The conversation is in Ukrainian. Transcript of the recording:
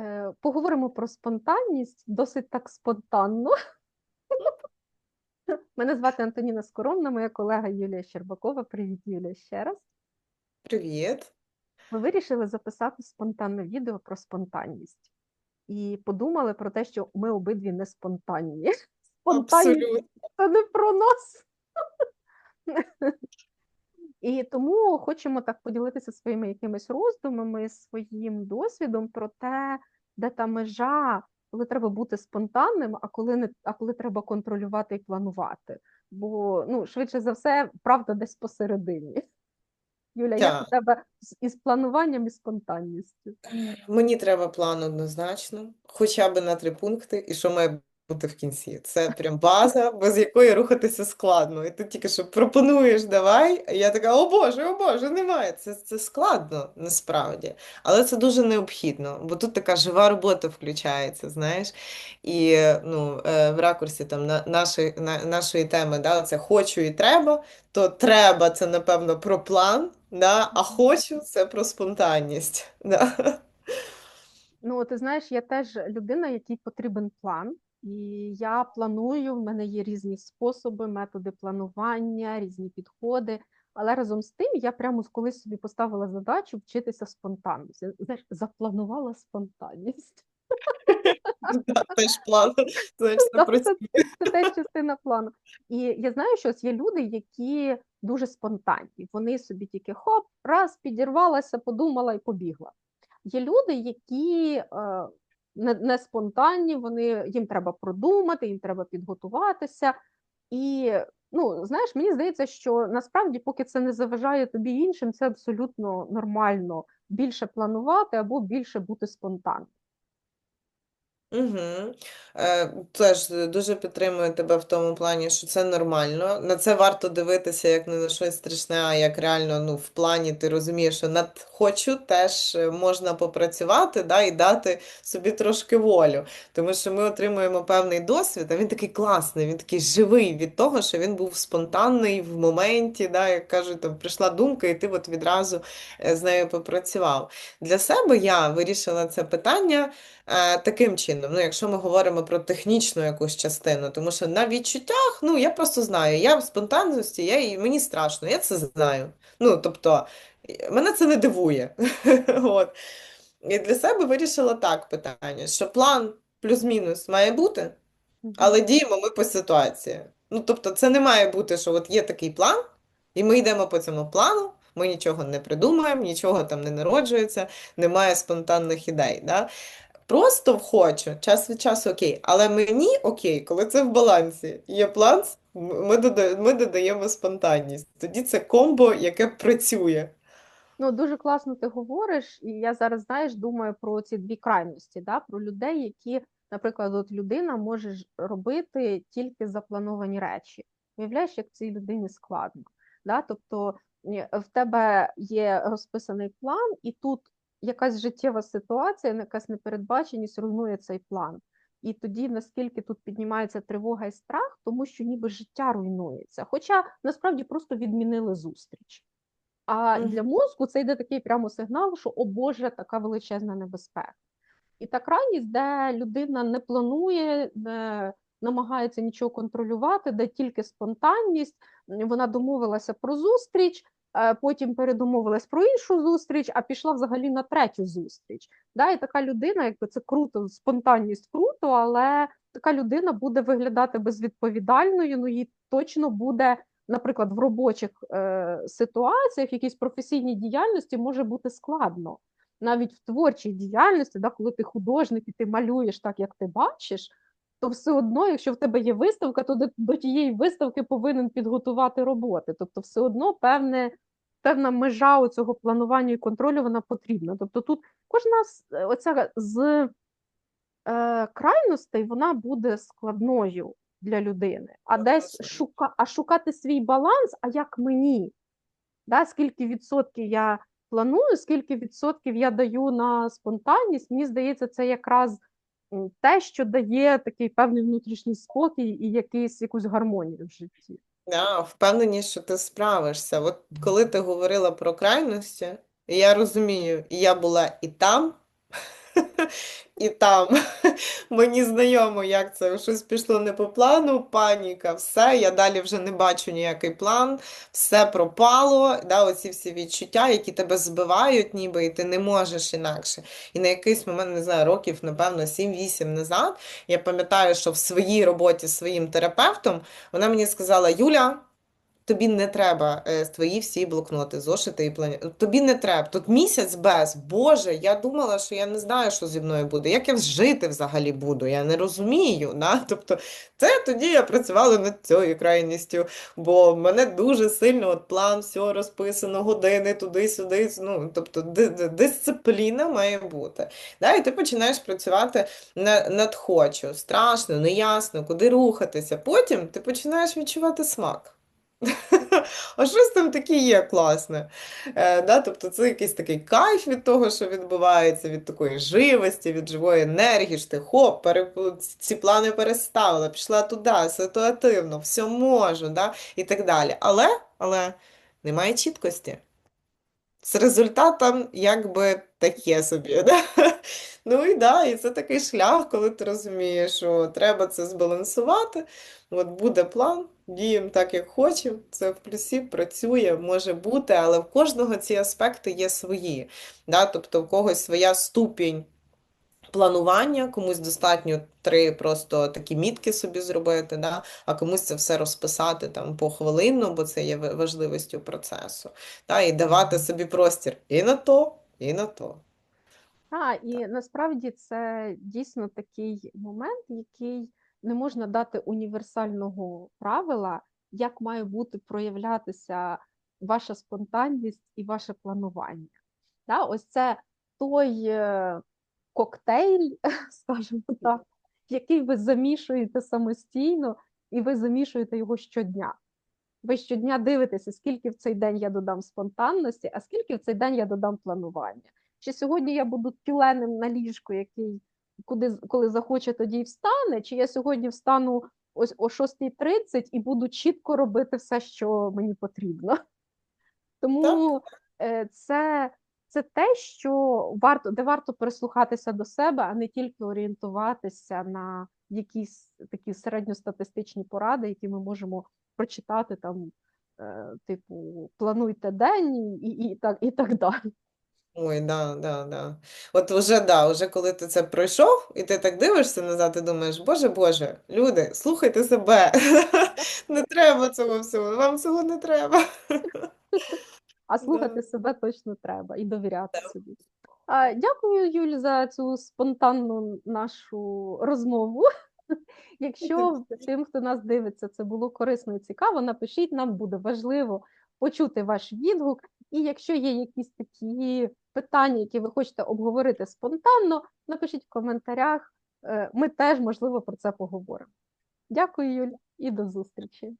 Е, Поговоримо про спонтанність досить так спонтанно. Мене звати Антоніна Скоромна, моя колега Юлія Щербакова. Привіт, Юлія, ще раз. Привіт. Ми вирішили записати спонтанне відео про спонтанність і подумали про те, що ми обидві не спонтанні. Спонтанність Абсолютно. це не про нас. І тому хочемо так поділитися своїми якимись роздумами, своїм досвідом про те, де та межа, коли треба бути спонтанним, а коли не а коли треба контролювати і планувати. Бо ну, швидше за все, правда десь посередині. Юля, як Так. у тебе із плануванням і спонтанністю? Мені треба план однозначно, хоча б на три пункти, і що має бути в кінці. Це прям база, без якої рухатися складно. І ти тільки що пропонуєш, давай, а я така, о Боже, о Боже, немає. Це, це складно насправді. Але це дуже необхідно, бо тут така жива робота включається, знаєш. І ну, е, в ракурсі там на, нашої, на, нашої теми, да, це хочу і треба, то треба це, напевно, про план, да, а хочу це про спонтанність. Да. Ну, ти знаєш, я теж людина, якій потрібен план, і я планую, в мене є різні способи, методи планування, різні підходи. Але разом з тим я прямо колись собі поставила задачу вчитися спонтанності. Знаєш, запланувала спонтанність. Теж план, це теж частина плану. І я знаю, що є люди, які дуже спонтанні. Вони собі тільки хоп, раз, підірвалася, подумала і побігла. Є люди, які е, не, не спонтанні, вони, їм треба продумати, їм треба підготуватися. І ну, знаєш, мені здається, що насправді, поки це не заважає тобі іншим, це абсолютно нормально більше планувати або більше бути спонтанним. Угу. Е, теж дуже підтримую тебе в тому плані, що це нормально. На це варто дивитися як не на щось страшне, а як реально ну, в плані ти розумієш, що над хочу теж е, можна попрацювати да, і дати собі трошки волю. Тому що ми отримуємо певний досвід, а він такий класний, він такий живий від того, що він був спонтанний в моменті, да, як кажуть, там прийшла думка, і ти от відразу е, з нею попрацював. Для себе я вирішила це питання е, таким чином. Ну, якщо ми говоримо про технічну якусь частину, тому що на відчуттях, ну я просто знаю, я в спонтанності, я, і мені страшно, я це знаю. Ну, тобто, мене це не дивує. От. І для себе вирішила так питання, що план плюс-мінус має бути, але діємо ми по ситуації. Ну, тобто, це не має бути, що от є такий план, і ми йдемо по цьому плану, ми нічого не придумаємо, нічого там не народжується, немає спонтанних ідей. Да? Просто хочу, час від часу окей, але мені окей, коли це в балансі. Є план, ми додаємо, ми додаємо спонтанність. Тоді це комбо, яке працює. Ну, дуже класно ти говориш, і я зараз, знаєш, думаю про ці дві крайності, да? про людей, які, наприклад, от людина може робити тільки заплановані речі. Уявляєш, як цій людині складно. Да? Тобто в тебе є розписаний план, і тут якась життєва ситуація, якась непередбаченість руйнує цей план. І тоді наскільки тут піднімається тривога і страх, тому що ніби життя руйнується. Хоча насправді просто відмінили зустріч. А для мозку це йде такий прямо сигнал, що о Боже, така величезна небезпека. І та крайність, де людина не планує, не намагається нічого контролювати, де тільки спонтанність, вона домовилася про зустріч, потім передомовилась про іншу зустріч, а пішла взагалі на третю зустріч. Да, і така людина, якби це круто, спонтанність круто, але така людина буде виглядати безвідповідальною, ну їй точно буде наприклад, в робочих е, ситуаціях, в якійсь професійній діяльності може бути складно. Навіть в творчій діяльності, да, коли ти художник і ти малюєш так, як ти бачиш, то все одно, якщо в тебе є виставка, то до, до тієї виставки повинен підготувати роботи. Тобто, все одно певне, певна межа у цього планування і контролю вона потрібна. Тобто, тут кожна з оця з е, крайностей вона буде складною для людини. А десь Однозначно. шука, а шукати свій баланс, а як мені? Да, скільки відсотків я планую, скільки відсотків я даю на спонтанність, мені здається, це якраз те, що дає такий певний внутрішній спокій і якийсь, якусь гармонію в житті. Да, впевненість, що ти справишся. От коли ти говорила про крайності, я розумію, і я була і там, І там мені знайомо, як це щось пішло не по плану, паніка, все, я далі вже не бачу ніякий план, все пропало, да, оці всі відчуття, які тебе збивають, ніби і ти не можеш інакше. І на якийсь момент, не знаю, років, напевно, 7-8 назад, я пам'ятаю, що в своїй роботі з своїм терапевтом вона мені сказала: Юля. Тобі не треба е, твої всі блокноти, зошити і плані. Тобі не треба. Тут місяць без. Боже, я думала, що я не знаю, що зі мною буде. Як я жити взагалі буду? Я не розумію. Да? Тобто, це тоді я працювала над цією крайністю, бо в мене дуже сильно от план, все розписано, години туди-сюди. Ну, тобто, ди- ди- дисципліна має бути. Да? І ти починаєш працювати над хочу. Страшно, неясно, куди рухатися. Потім ти починаєш відчувати смак. А щось там таке є класне. Е, да? Тобто це якийсь такий кайф від того, що відбувається, від такої живості, від живої енергії, що ти хоп, пере... ці плани переставила, пішла туди, ситуативно, все можу, да? і так далі. Але, але немає чіткості. З результатом якби таке собі. Да? Ну і да, і це такий шлях, коли ти розумієш, що треба це збалансувати. От буде план, діємо так, як хочемо. Це в плюсі працює, може бути, але в кожного ці аспекти є свої. Да? Тобто в когось своя ступінь планування, комусь достатньо три просто такі мітки собі зробити, да? а комусь це все розписати там похвилинно, бо це є важливістю процесу. Да? І давати собі простір і на то, і на то. А, і насправді це дійсно такий момент, який не можна дати універсального правила, як має бути проявлятися ваша спонтанність і ваше планування. Да, ось це той е, коктейль, скажімо так, який ви замішуєте самостійно, і ви замішуєте його щодня. Ви щодня дивитеся, скільки в цей день я додам спонтанності, а скільки в цей день я додам планування. Чи сьогодні я буду тюленем на ліжку, який куди, коли захоче, тоді й встане, чи я сьогодні встану ось о 6.30 і буду чітко робити все, що мені потрібно. Тому е, це, це те, що варто, де варто прислухатися до себе, а не тільки орієнтуватися на якісь такі середньостатистичні поради, які ми можемо прочитати там, е, типу, плануйте день і, і, і, так, і так далі. Ой, да, да, да. От вже, да, вже коли ти це пройшов, і ти так дивишся назад, і думаєш, Боже, Боже, люди, слухайте себе. Не треба цього всього, вам цього не треба. А слухати себе точно треба і довіряти собі. А, Дякую, Юль, за цю спонтанну нашу розмову. Якщо тим, хто нас дивиться, це було корисно і цікаво, напишіть, нам буде важливо почути ваш відгук. І якщо є якісь такі питання, які ви хочете обговорити спонтанно, напишіть в коментарях. Е, Ми теж, можливо, про це поговоримо. Дякую, Юль, і до зустрічі.